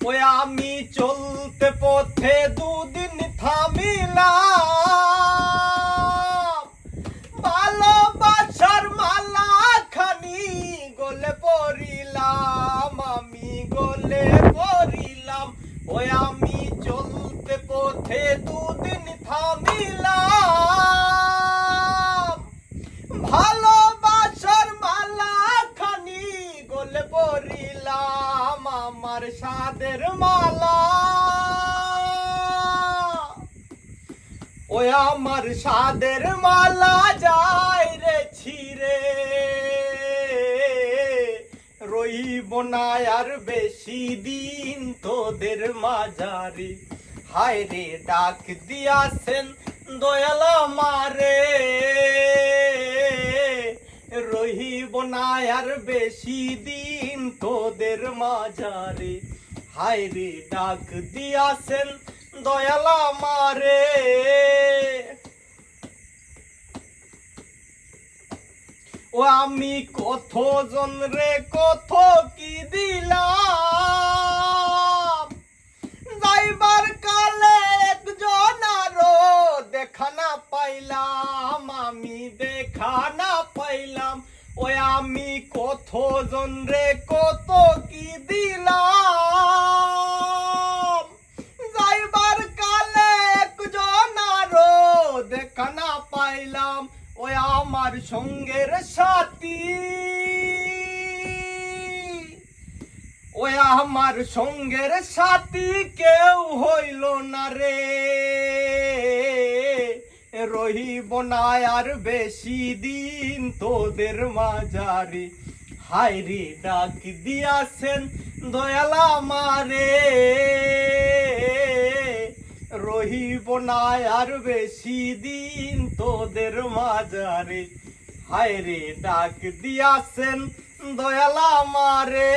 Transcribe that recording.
ওই আমি চলতে পথে দুদিন থামিলাম ভালোবাসার মালা খানি গলে পড়িলাম আমি গলে পড়িলাম ওই আমি চলতে পথে দুদিন থামিলাম ভালোবাসার মালা খানি গলে পড়িলাম আমার সাদের মালা। ওই আমার সাদের মালা যায় রে ছিরে রইব না আর বেশি দিন তোদের মাঝারি। হায় রে ডাক দিয়াছেন দয়ালা মারে রহিব না আর বেশি দিন তোদের মাঝারে। হায় রে, ডাক দিয়াছেন দয়ালা মারে ও আমি কত জন রে, কত কি দিলাম যাইবার কালে একজন আরও দেখা না পাইলাম আমি দেখা না পাইলাম ওই আমি কত জন রে, কত কি দিলাম? যাইবার কালে একজন আরও দেখা না পাইলাম। ওই আমার সঙ্গের সাথী। ওই আমার সঙ্গের সাথী কেউ হইল না রে। রহিব না আর বেশি দিন তোদের মাঝারে। হায় রে, ডাক দিয়াছেন দয়ালা মারে রহিব না আর বেশি দিন তোদের মাঝারে। হায় রে, ডাক দিয়াছেন দয়ালা মারে